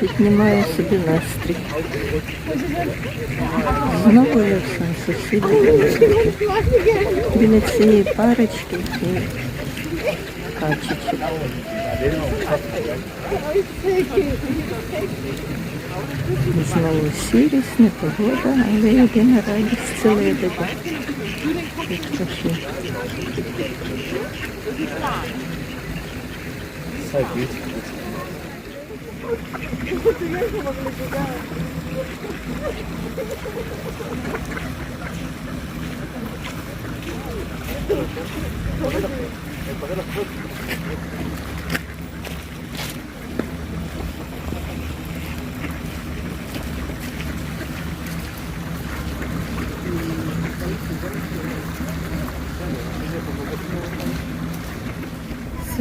Піднімаю собі настрій. Знову я в сусіди. Біля цієї парочки і качечок. Знову сірість, непогода, але єдина радість це ス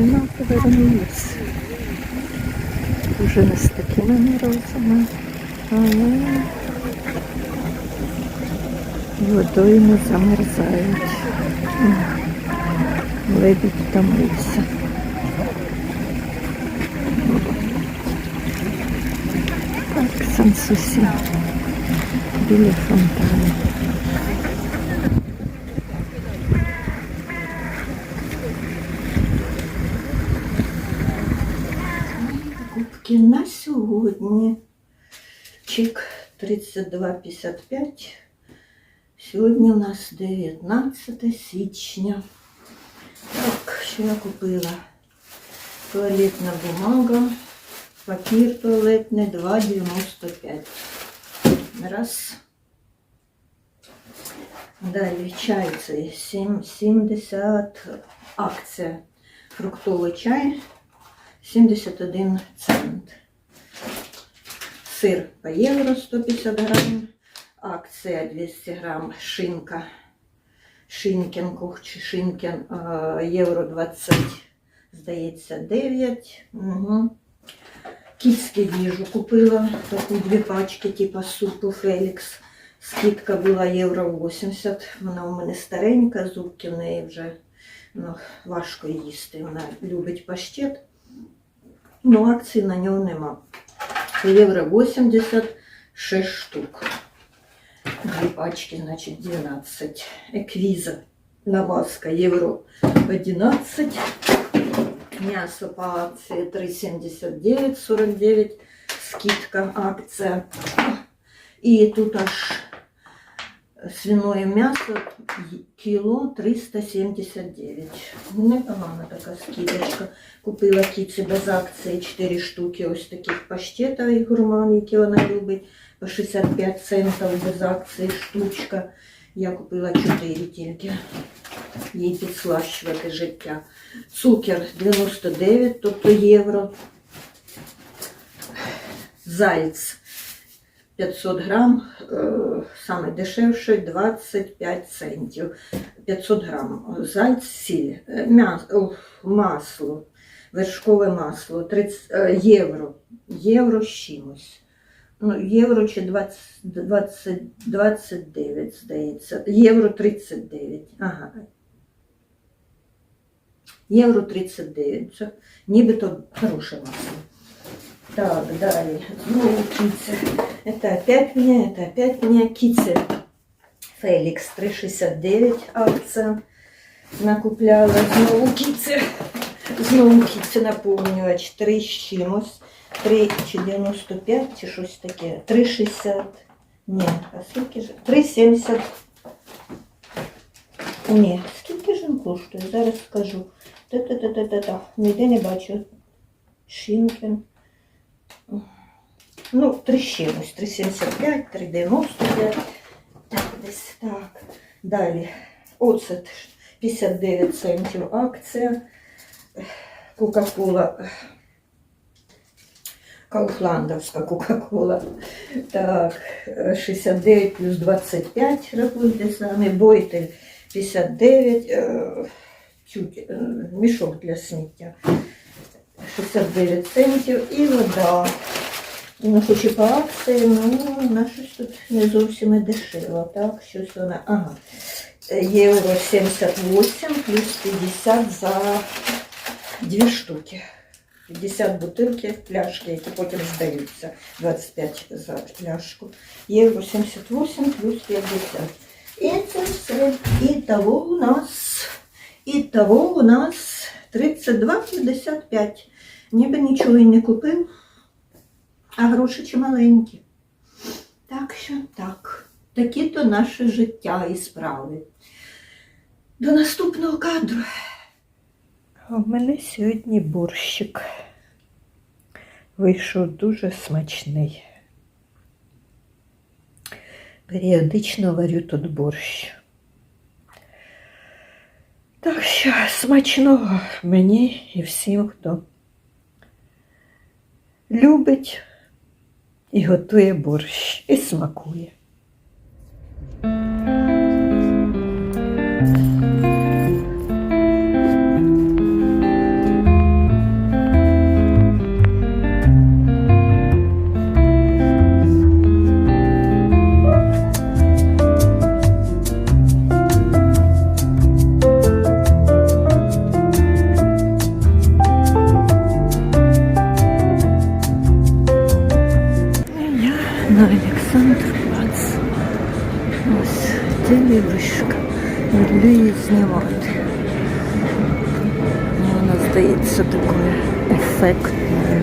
マートベルミです。Уже не з такими морозами, але водою не замерзають. Лебідь втомився. Так, Сан-Сусі біля фонтану. Покупки на сьогодні. Чек 32,55. Сьогодні у нас 19 січня. Так, що я купила? Туалетна бумага, папір туалетний 2,95. Раз. Далі чай цей 7, 70 акція. Фруктовий чай 71 цент. Сир по євро 150 грам. Акція 200 грам. Шинка. Шинкен, кух шинкен е, євро 20, здається, 9. Угу. Кітське їжу купила. Таку дві пачки, типу супу Фелікс. Скидка була євро 80. Вона у мене старенька, зубки в неї вже ну, важко їсти. Вона любить паштет. Ну, акцій на нього нема. Євро 80, 6 штук. Дві пачки, значить, 12. Еквіза Наваска євро 11. М'ясо по акції 3,79, 49. Скидка акція. І тут аж свиное м'ясо кіло 379. Непогана така скидочка. Купила кіці без акції 4 штуки ось таких паштета і гурман, які вона любить. По 65 центів без акції штучка. Я купила 4 тільки. Їй підслащувати життя. Цукер 99, тобто євро. Зайць 500 грам, е, саме дешевше 25 центів. 500 грам. Зайць е, м'ясо, масло, вершкове масло, 30 е, євро. Євро з чимось. Ну, євро чи 20, 20, 29, здається. Євро 39. Ага. Євро 39. Це нібито хороше масло. Так, далі. Знову кіце. Это опять мне, это опять мне кіце. Фелікс 3,69 акція. Накупляла знову кіце. Знову кіце наповнювач 3 з чимось. 3 чи 95 чи щось таке. 3,60. Ні, а скільки ж? 3,70. Ні, скільки ж він коштує? Зараз скажу. Та-та-та-та-та. Ніде не бачу. Шинкен. Ну, 3 чимось. 3,75, 3,95. Так, десь так. Далі. Оцет 59 центів акція. Кока-кола. Кауфландовська Кока-Кола. Так, 69 плюс 25, рахуйте самі. Бойтель 59. е, Чуть, мішок для сміття. 69 центів і вода. Ну, хоч і по акції, ну, вона щось тут не зовсім і дешево, так? Щось вона, ага. Е, Євро 78 плюс 50 за дві штуки. 50 бутилки, пляшки, які потім здаються. 25 за пляшку. Євро 78 плюс 50. І це все. І того у нас, і того у нас 32,55. Ніби нічого і не купив, А гроші чималенькі. Так що так. Такі то наше життя і справи. До наступного кадру. У мене сьогодні борщик. Вийшов дуже смачний. Періодично варю тут борщ. Так що смачного мені і всім, хто любить і готує борщ, і смакує. здається такою ефектною.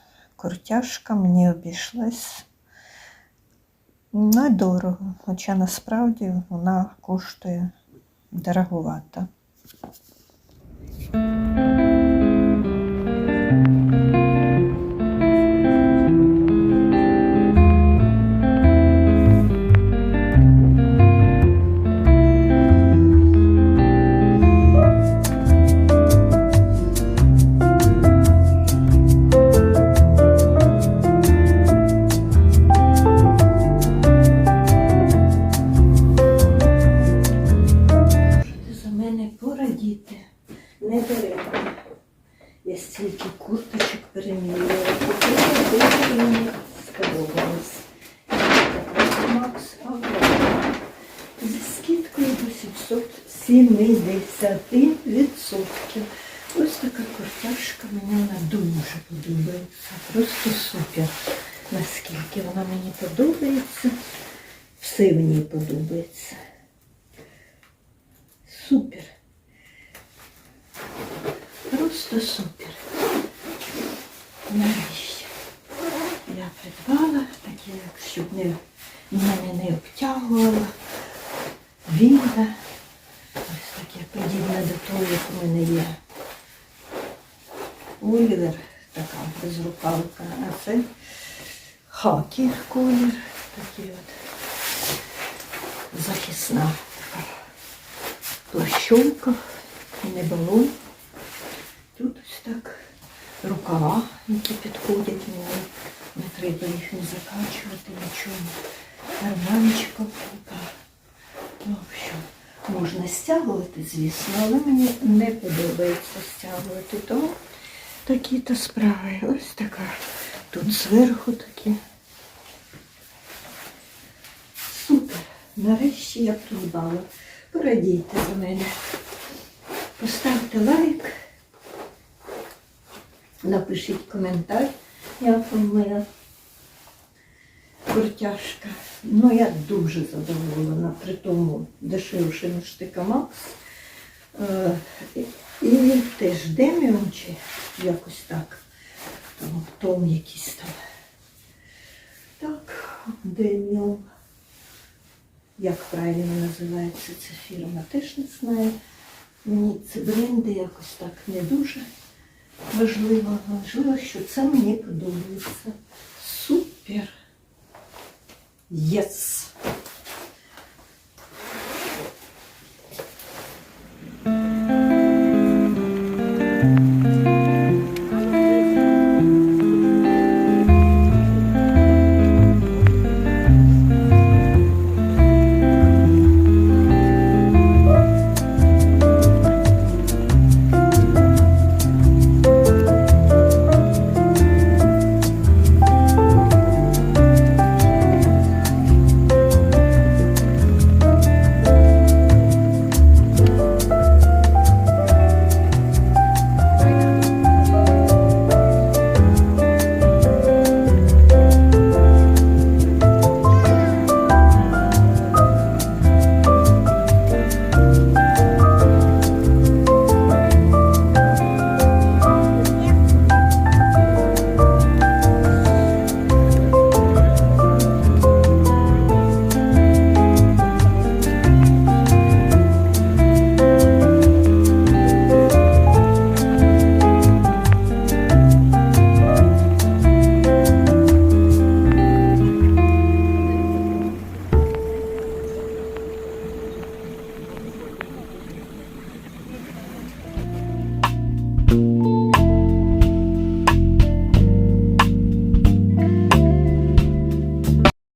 куртяшка мені обійшлась недорого, хоча насправді вона коштує дороговато. Не даремно. Я стільки курточок переміряла. Купила сподобалось. Така Макс Аврора. Зі скидкою до 770%. Ось така куртяшка мені вона дуже подобається. Просто супер. Наскільки вона мені подобається. Все в ній подобається. Супер. Просто супер. Нарешті я придбала таке, щоб не, мене не обтягувало. Вінда подібне до того, як у мене є. Олівер, така безрукавка, а це хакі колір, такий от захисна така плащовка, не було. Тут ось так рукава, які підходять мені. Не треба їх не закачувати, нічого. Карманчика така. В общем, можна стягувати, звісно, але мені не подобається стягувати. Тому такі-то справи. Ось така. Тут зверху такі. Супер. Нарешті я придбала. Порадійте за мене. Поставте лайк. Напишіть коментар, як вам моя куртяшка. Ну, я дуже задоволена, при тому дешевше, ніж Тика Макс. Е, і- теж деміум чи якось так. Там, тон якийсь там. Так, деміум. Як правильно називається ця фірма, теж не знаю. Мені ці бренди якось так не дуже важливо. Важливо, що це мені подобається. Супер. Єс!